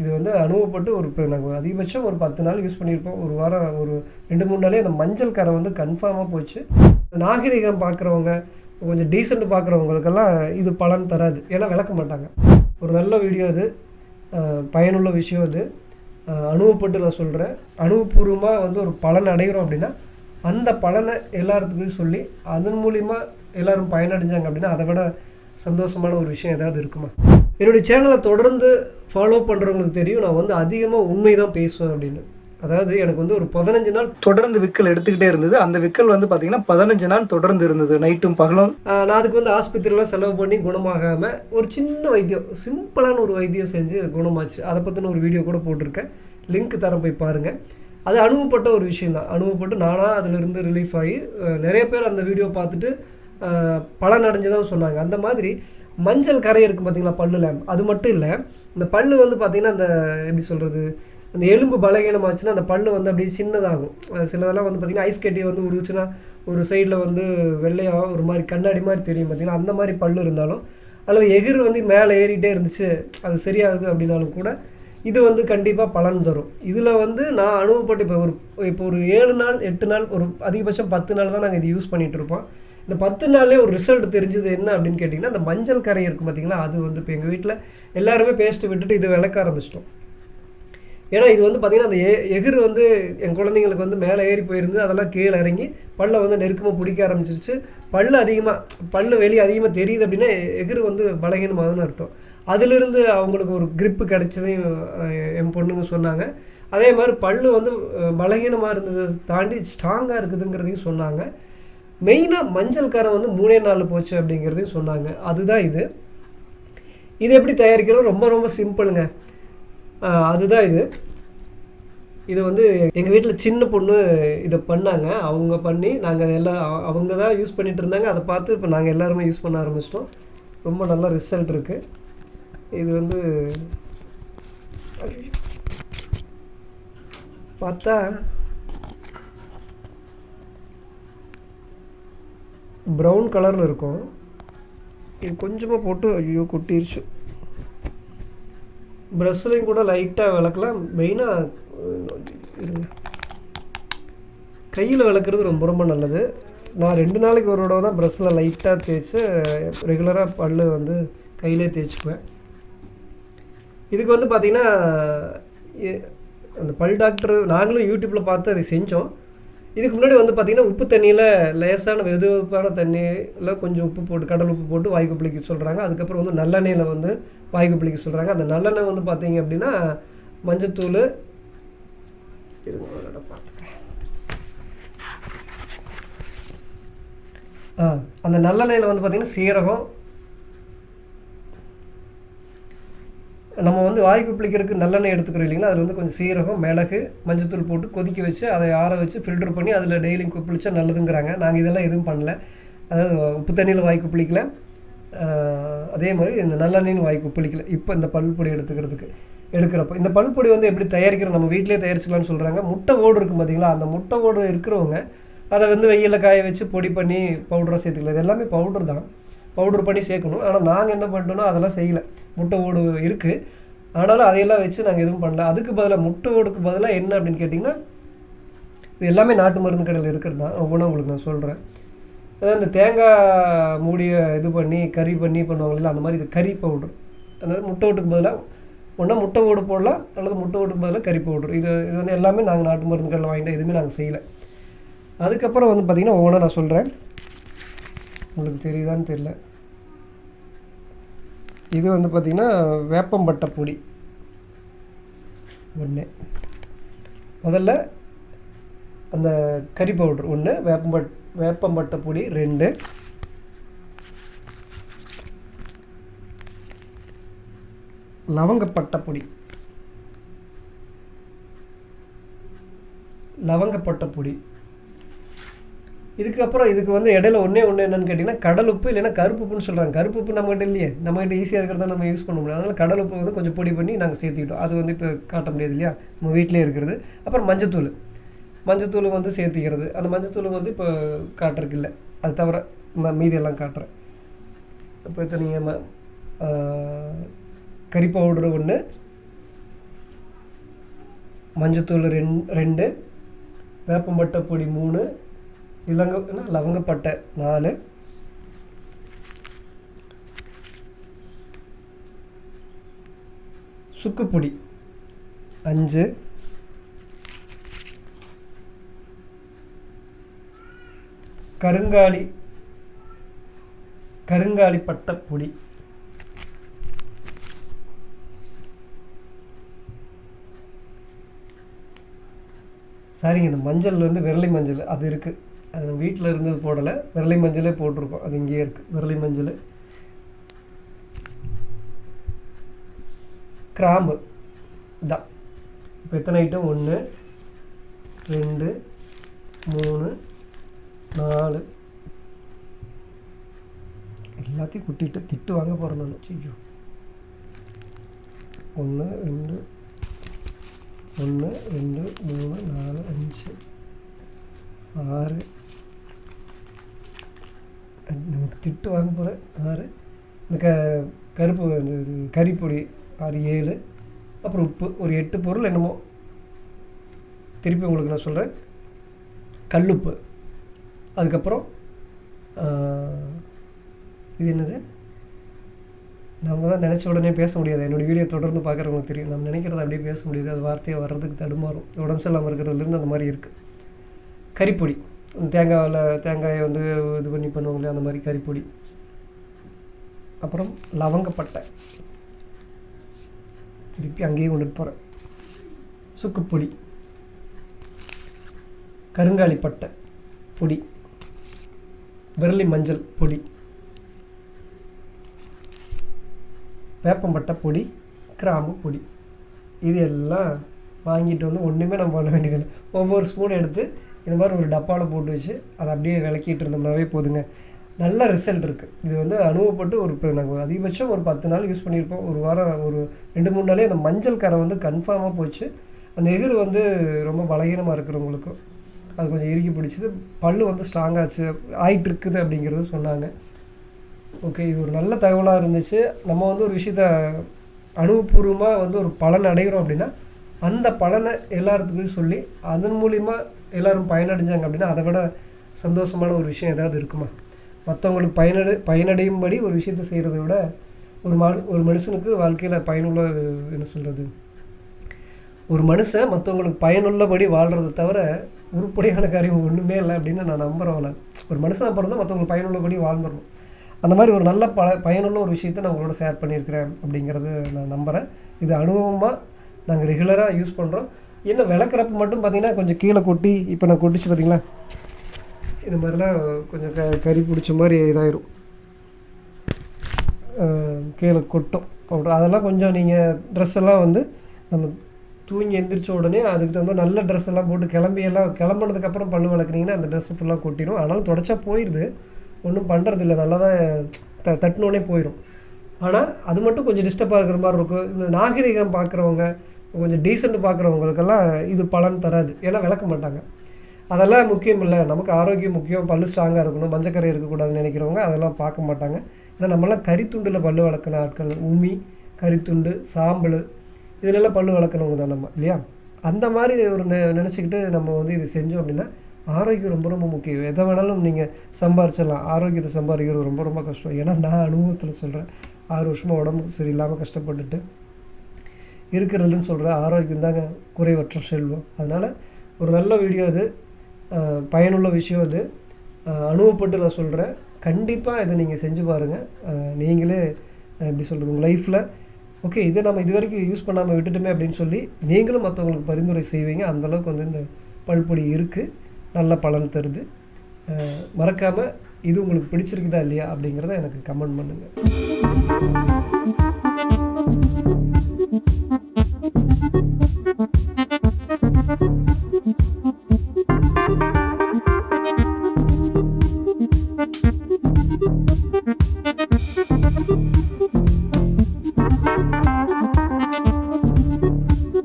இது வந்து அனுபவப்பட்டு ஒரு இப்போ நாங்கள் அதிகபட்சம் ஒரு பத்து நாள் யூஸ் பண்ணியிருப்போம். ஒரு வாரம் ஒரு ரெண்டு மூணு நாளே அந்த மஞ்சள் கரை வந்து கன்ஃபார்மாக போச்சு. நாகரிகம் பார்க்குறவங்க கொஞ்சம் டீசெண்ட் பார்க்குறவங்களுக்கெல்லாம் இது பலன் தராது. ஏன்னா விளக்க மாட்டாங்க. ஒரு நல்ல வீடியோ அது. பயனுள்ள விஷயம் அது. அனுபவப்பட்டு நான் சொல்கிறேன் அனுபவபூர்வமாக வந்து ஒரு பலன் அடைகிறோம் அப்படின்னா அந்த பலனை எல்லாத்துக்கும் சொல்லி அதன் மூலிமா எல்லோரும் பயனடைஞ்சாங்க அப்படின்னா அதை விட சந்தோஷமான ஒரு விஷயம் ஏதாவது இருக்குமா? என்னுடைய சேனலை தொடர்ந்து ஃபாலோ பண்ணுறவங்களுக்கு தெரியும். நான் வந்து அதிகமாக உண்மை தான் பேசுவேன் அப்படின்னு. அதாவது எனக்கு வந்து ஒரு பதினஞ்சு நாள் தொடர்ந்து விக்கல் எடுத்துக்கிட்டே இருந்தது. அந்த விக்கல் வந்து பார்த்தீங்கன்னா பதினஞ்சு நாள் தொடர்ந்து இருந்தது. நைட்டும் பகலும். நான் அதுக்கு வந்து ஆஸ்பத்திரிலாம் செலவு பண்ணி குணமாகாமல் ஒரு சின்ன வைத்தியம் சிம்பிளான ஒரு வைத்தியம் செஞ்சு குணமாச்சு. அதை பற்றின ஒரு வீடியோ கூட போட்டிருக்கேன். லிங்க் தரம் போய் பாருங்கள் அது அனுபவப்பட்ட ஒரு விஷயம் தான் அனுபவப்பட்டு நானாக அதிலிருந்து ரிலீஃப் ஆகி நிறைய பேர் அந்த வீடியோ பார்த்துட்டு பலன் அடைஞ்சதாக சொன்னாங்க. அந்த மாதிரி மஞ்சள் கரை இருக்குது பார்த்தீங்களா பல்லில்? அது மட்டும் இல்லை இந்த பல்லு வந்து பார்த்திங்கன்னா அந்த எப்படி சொல்கிறது அந்த எலும்பு பலகீனமாச்சுன்னா அந்த பல்லு வந்து அப்படியே சின்னதாகும். சிலதெல்லாம் வந்து பார்த்திங்கன்னா ஐஸ் கட்டி வந்து உருச்சுன்னா ஒரு சைடில் வந்து வெள்ளையாக ஒரு மாதிரி கண்ணாடி மாதிரி தெரியும் பார்த்திங்கன்னா அந்த மாதிரி பல்லு இருந்தாலும் அல்லது எகிர் வந்து மேலே ஏறிட்டே இருந்துச்சு அது சரியாகுது அப்படின்னாலும் கூட இது வந்து கண்டிப்பாக பலன் தரும். இதில் வந்து நான் அனுபவப்பட்டு இப்போ ஒரு இப்போ ஒரு ஏழு நாள் எட்டு நாள் ஒரு அதிகபட்சம் பத்து நாள் தான் நாங்கள் இது யூஸ் பண்ணிகிட்டு இருப்போம். இந்த பத்து நாள்லேயே ஒரு ரிசல்ட் தெரிஞ்சது என்ன அப்படின்னு கேட்டிங்கன்னா அந்த மஞ்சள் கரை இருக்கும் பார்த்தீங்களா அது வந்து இப்போ எங்கள் வீட்டில் எல்லாருமே பேஸ்ட்டு விட்டுட்டு இதை விளக்க ஆரம்பிச்சிட்டோம். ஏன்னா இது வந்து பார்த்திங்கன்னா அந்த எ எகிர் வந்து என் குழந்தைங்களுக்கு வந்து மேலே ஏறி போயிருந்து அதெல்லாம் கீழே இறங்கி பல்லை வந்து நெருக்கமாக பிடிக்க ஆரம்பிச்சிருச்சு. பல்லு அதிகமாக பல்லு வெளியே அதிகமாக தெரியுது அப்படின்னா எகிர் வந்து பலகீனமாகுதுன்னு அர்த்தம். அதிலிருந்து அவங்களுக்கு ஒரு கிரிப்பு கிடைச்சதையும் என் பொண்ணுங்க சொன்னாங்க. அதே மாதிரி பல்லு வந்து பலகீனமாக இருந்ததை தாண்டி ஸ்ட்ராங்காக இருக்குதுங்கிறதையும் சொன்னாங்க. மெயினாக மஞ்சள் காரம் வந்து மூணே நாள் போச்சு அப்படிங்கிறதையும் சொன்னாங்க. அதுதான் இது. இது எப்படி தயாரிக்கிறது ரொம்ப ரொம்ப சிம்பிளுங்க. அதுதான் இது. இது வந்து எங்கள் வீட்டில் சின்ன பொண்ணு இதை பண்ணாங்க. அவங்க பண்ணி நாங்கள் எல்லாம் அவங்க தான் யூஸ் பண்ணிகிட்டு இருந்தாங்க. அதை பார்த்து இப்போ நாங்கள் எல்லாருமே யூஸ் பண்ண ஆரம்பிச்சிட்டோம். ரொம்ப நல்ல ரிசல்ட் இருக்குது இது வந்து பார்த்தா ப்ரௌன் கலரில் இருக்கும். இது கொஞ்சமாக போட்டு ஐயோ கொட்டிருச்சு. ப்ரஷ்லையும் கூட லைட்டாக விளக்கலாம். மெயினாக இருங்க கையில் விளக்குறது ரொம்ப ரொம்ப நல்லது. நான் ரெண்டு நாளைக்கு ஒரு தடவை தான் ப்ரஷ்ஷில் லைட்டாக தேய்ச்சி ரெகுலராக பல்லு வந்து கையிலே தேய்ச்சிக்குவேன். இதுக்கு வந்து பார்த்திங்கன்னா அந்த பல் டாக்டர் நாங்களும் யூடியூப்பில் பார்த்து அதை செஞ்சோம். இதுக்கு முன்னாடி வந்து பார்த்திங்கன்னா உப்பு தண்ணியில் லேசான வெது தண்ணியில் கொஞ்சம் உப்பு போட்டு கடல் உப்பு போட்டு வாய் கொப்பளிக்க சொல்கிறாங்க அதுக்கப்புறம் வந்து நல்லெண்ணெயில் வந்து வாய்க்கு கொப்பளிக்க சொல்கிறாங்க அந்த நல்லெண்ணெய் வந்து பார்த்தீங்க அப்படின்னா மஞ்சத்தூள் பார்த்துக்கிறேன். ஆ அந்த நல்லெண்ணெயில் வந்து பார்த்திங்கன்னா சீரகம் நம்ம வந்து வாய் குப்பிளிக்கிறதுக்கு நல்லெண்ணெய் எடுத்துக்கிறோம் இல்லைங்களா? அதில் வந்து கொஞ்சம் சீரகம் மிளகு மஞ்சத்தூள் போட்டு கொதிக்க வச்சு அதை ஆற வச்சு ஃபில்டர் பண்ணி அதில் டெய்லியும் குப்பிளிச்சா நல்லதுங்கிறாங்க. நாங்கள் இதெல்லாம் எதுவும் பண்ணல. அதாவது உப்பு தண்ணியில் வாய் குப்பிளிக்கல அதே மாதிரி இந்த நல்லெண்ணெயும் வாய் குப்பிளிக்கல இப்போ இந்த பல்பொடி எடுத்துக்கிறதுக்கு எடுக்கிறப்ப. இந்த பல்பொடி வந்து எப்படி தயாரிக்கிறோம் நம்ம வீட்டிலே தயாரிச்சுக்கலாம்னு சொல்கிறாங்க முட்டை ஓடு இருக்கும் பார்த்தீங்களா அந்த முட்டை ஓடு இருக்கிறவங்க அதை வந்து வெயிலில் காய வச்சு பொடி பண்ணி பவுடராக சேர்த்துக்கலாம். இது எல்லாமே பவுடர் தான். பவுடர் பண்ணி சேர்க்கணும். ஆனால் நாங்கள் என்ன பண்ணிட்டோம்னா அதெல்லாம் செய்யலை. முட்டை ஓடு இருக்குது ஆனாலும் அதையெல்லாம் வச்சு நாங்கள் எதுவும் பண்ணல. அதுக்கு பதிலாக முட்டை ஓடுக்கு பதிலாக என்ன அப்படின்னு கேட்டிங்கன்னா இது எல்லாமே நாட்டு மருந்து கடையில் இருக்கிறது தான். ஒவ்வொன்றும் உங்களுக்கு நான் சொல்கிறேன் அதாவது இந்த தேங்காய் மூடியை இது பண்ணி கறி பண்ணி பண்ணுவாங்கல்ல அந்த மாதிரி இது கறி பவுடர் அதாவது முட்டை ஓட்டுக்கு பதிலாக ஒன்றா முட்டை ஓடு போடலாம் அல்லது முட்டை ஓட்டுக்கு பதிலாக கறி பவுடர் இது இது வந்து எல்லாமே நாங்கள் நாட்டு மருந்து கடையில் வாங்கிட்டோம் எதுவுமே நாங்கள் செய்யலை. அதுக்கப்புறம் வந்து பார்த்திங்கன்னா ஒவ்வொன்றா நான் சொல்கிறேன் உங்களுக்கு தெரியுதான்னு தெரியல. இது வந்து பார்த்திங்கன்னா வேப்பம்பட்டை பொடி. ஒன்று முதல்ல அந்த கறி பவுடர் ஒன்று வேப்பம்பட் வேப்பம்பட்டை பொடி ரெண்டு. லவங்கப்பட்டை பொடி. லவங்கப்பட்டை பொடி. இதுக்கப்புறம் இதுக்கு வந்து இடையில ஒன்றே ஒன்று என்னென்னு கேட்டிங்கன்னா கடலுப்பு உப்பு இல்லைன்னா கருப்பு உப்புன்னு சொல்கிறாங்க கருப்பு உப்பு நம்மகிட்ட இல்லையே. நம்மகிட்ட ஈஸியாக இருக்கிறத நம்ம யூஸ் பண்ண முடியாது. அதனால் கடல் உப்பு வந்து கொஞ்சம் பொடி பண்ணி நாங்கள் சேர்த்துக்கிட்டோம். அது வந்து இப்போ காட்ட முடியாது இல்லையா? நம்ம வீட்டிலே இருக்கிறது. அப்புறம் மஞ்சத்தூள். மஞ்சத்தூள் வந்து சேர்த்திக்கிறது. அந்த மஞ்சத்தூள் வந்து இப்போ காட்டுறதுக்கு இல்லை. அது தவிர ம மீதியெல்லாம் காட்டுறேன். இப்போ இத்தனை ம கறி பவுடரு ஒன்று மஞ்சத்தூள் ரெண் ரெண்டு வேப்பம்பட்டை பொடி மூணு இலங்க லவங்கப்பட்ட லவங்கப்பட்டை நாலு. சுக்குப்பொடி அஞ்சு. கருங்காலி கருங்காலி பட்டை பொடி சரிங்க இந்த மஞ்சள் வந்து விரலி மஞ்சள் அது இருக்குது அது வீட்டில் இருந்தது போடலை. விரலி மஞ்சளே போட்டிருக்கோம். அது இங்கேயே இருக்குது விரலி மஞ்சள். கிராம்பு. இதான். இப்போ எத்தனை ஐட்டம் ஒன்று ரெண்டு மூணு நாலு. எல்லாத்தையும் குட்டிட்டு திட்டு வாங்க போகிறேன் நான். ஐயோ. ஒன்று ரெண்டு ஒன்று ரெண்டு மூணு நாலு அஞ்சு ஆறு நமக்கு திட்டு வாங்க போகிறேன் ஆறு. இந்த க கருப்பு இந்த இது கறிப்பொடி ஆறு ஏழு. அப்புறம் உப்பு ஒரு எட்டு பொருள் என்னமோ. திருப்பி உங்களுக்கு நான் சொல்கிறேன் கல்லுப்பு. அதுக்கப்புறம் இது என்னது? நம்ம தான் நினச்ச உடனே பேச முடியாது. என்னோடய வீடியோ தொடர்ந்து பார்க்குறவங்களுக்கு தெரியும். நம்ம நினைக்கிறத அப்படியே பேச முடியாது. அது வார்த்தையை வர்றதுக்கு தடுமாறும். உடம்பு சரியில்லாமல் இருக்கிறதுலேருந்து அந்த மாதிரி இருக்குது கறிப்பொடி. தேங்காயில் தேங்காயை வந்து இது பண்ணி பண்ணுவாங்களே அந்த மாதிரி கறிப்பொடி. அப்புறம் லவங்கப்பட்டை. திருப்பி அங்கேயே கொண்டுட்டு போகிறேன் சுக்குப்பொடி. கருங்காலி பட்டை பொடி. விரலி மஞ்சள் பொடி. வேப்பம்பட்டை பொடி கிராம்பு பொடி. இது எல்லாம் வாங்கிட்டு வந்து ஒன்றுமே நம்ம பண்ண வேண்டியதில்லை ஒவ்வொரு ஸ்பூன் எடுத்து இந்த மாதிரி ஒரு டப்பாவில் போட்டு வச்சு அதை அப்படியே விளக்கிட்டு இருந்தோம்னாவே போதுங்க. நல்ல ரிசல்ட் இருக்குது இது வந்து அனுபவப்பட்டு ஒரு இப்போ நாங்கள் அதிகபட்சம் ஒரு பத்து நாள் யூஸ் பண்ணியிருப்போம். ஒரு வாரம் ஒரு ரெண்டு மூணு நாளே அந்த மஞ்சள் கரை வந்து கன்ஃபார்மாக போச்சு. அந்த எதிர் வந்து ரொம்ப பலகீனமாக இருக்கிறவங்களுக்கும் அது கொஞ்சம் இறுக்கி பிடிச்சது. பல்லு வந்து ஸ்ட்ராங்காச்சு ஆயிட்டு இருக்குது அப்படிங்கிறது சொன்னாங்க. ஓகே இது ஒரு நல்ல தகவலாக இருந்துச்சு. நம்ம வந்து ஒரு விஷயத்த அனுபவபூர்வமாக வந்து ஒரு பலன் அடைகிறோம் அப்படின்னா அந்த பலனை எல்லாத்துக்கும் சொல்லி அதன் மூலிமா எல்லோரும் பயனடைஞ்சாங்க அப்படின்னா அதை விட சந்தோஷமான ஒரு விஷயம் ஏதாவது இருக்குமா? மற்றவங்களுக்கு பயனடை பயனடையும்படி ஒரு விஷயத்த செய்கிறத விட ஒரு மா ஒரு மனுஷனுக்கு வாழ்க்கையில் பயனுள்ள என்ன சொல்கிறது ஒரு மனுஷன் மற்றவங்களுக்கு பயனுள்ளபடி வாழ்கிறத தவிர உருப்படியான காரியம் ஒன்றுமே இல்லை அப்படின்னு நான் நம்புகிறேன் நான் ஒரு மனுஷனாக பிறந்தால் மற்றவங்களுக்கு பயனுள்ளபடி வாழ்ந்துடணும். அந்த மாதிரி ஒரு நல்ல ப பயனுள்ள ஒரு விஷயத்தை நான் உங்களோட ஷேர் பண்ணியிருக்கிறேன் அப்படிங்கிறது நான் நம்புகிறேன் இது அனுபவமாக நாங்கள் ரெகுலராக யூஸ் பண்ணுறோம் என்ன விளக்குறப்ப மட்டும் பார்த்திங்கன்னா கொஞ்சம் கீழே கொட்டி இப்போ நான் கொட்டிச்சு பார்த்தீங்களா இது மாதிரிலாம் கொஞ்சம் க கறி பிடிச்ச மாதிரி இதாயிரும். கீழே கொட்டும். அப்புறம் அதெல்லாம் கொஞ்சம் நீங்கள் ட்ரெஸ் எல்லாம் வந்து நம்ம தூங்கி எந்திரிச்ச உடனே அதுக்கு தகுந்த நல்ல ட்ரெஸ் எல்லாம் போட்டு கிளம்பி எல்லாம் கிளம்புனதுக்கப்புறம் பல்லு விளக்குனீங்கன்னா அந்த ட்ரெஸ் ஃபுல்லாக கொட்டிடும் ஆனாலும் தொடச்சா போயிடுது ஒன்றும் பண்ணுறதில்ல நல்லா தான் த தட்டினோடனே போயிடும் ஆனால் அது மட்டும் கொஞ்சம் டிஸ்டர்பாக இருக்கிற மாதிரி இருக்கும். இந்த நாகரிகம் பார்க்குறவங்க கொஞ்சம் டீசெண்ட் பார்க்குறவங்களுக்கெல்லாம் இது பலன் தராது. ஏன்னா விளக்க மாட்டாங்க. அதெல்லாம் முக்கியம் இல்லை. நமக்கு ஆரோக்கியம் முக்கியம். பல்லு ஸ்ட்ராங்காக இருக்கணும். மஞ்சக்கரை இருக்கக்கூடாதுன்னு நினைக்கிறவங்க அதெல்லாம் பார்க்க மாட்டாங்க. ஏன்னா நம்மலாம் கறித்துண்டில் பல்லு வளர்க்குன ஆட்கள். உமி கறித்துண்டு சாம்பல் இதிலெல்லாம் பல்லு வளர்க்கணவங்க தான் நம்ம. இல்லையா? அந்த மாதிரி ஒரு நெ நினச்சிக்கிட்டு நம்ம வந்து இது செஞ்சோம் அப்படின்னா ஆரோக்கியம் ரொம்ப ரொம்ப முக்கியம். எதை வேணாலும் நீங்கள் சம்பாரிச்சிடலாம். ஆரோக்கியத்தை சம்பாதிக்கிறது ரொம்ப ரொம்ப கஷ்டம். ஏன்னா நான் அனுபவத்தில் சொல்கிறேன் ஆறு வருஷமாக உடம்புக்கு சரியில்லாமல் கஷ்டப்பட்டுட்டு இருக்கிறதுன்னு சொல்கிறேன் ஆரோக்கியம் தாங்க குறைவற்ற செல்வம். அதனால் ஒரு நல்ல வீடியோ அது பயனுள்ள விஷயம் அது அனுபவப்பட்டு நான் சொல்கிறேன் கண்டிப்பாக இதை நீங்கள் செஞ்சு பாருங்கள் நீங்களே எப்படி சொல்கிறது உங்கள் லைஃப்பில் ஓகே இதை நம்ம இது வரைக்கும் யூஸ் பண்ணாமல் விட்டுட்டோமே அப்படின்னு சொல்லி நீங்களும் மற்றவங்களுக்கு பரிந்துரை செய்வீங்க. அந்தளவுக்கு வந்து இந்த பல்பொடி இருக்குது நல்ல பலன் தருது. மறக்காமல் இது உங்களுக்கு பிடிச்சிருக்குதா இல்லையா அப்படிங்கிறத எனக்கு கமெண்ட் பண்ணுங்கள்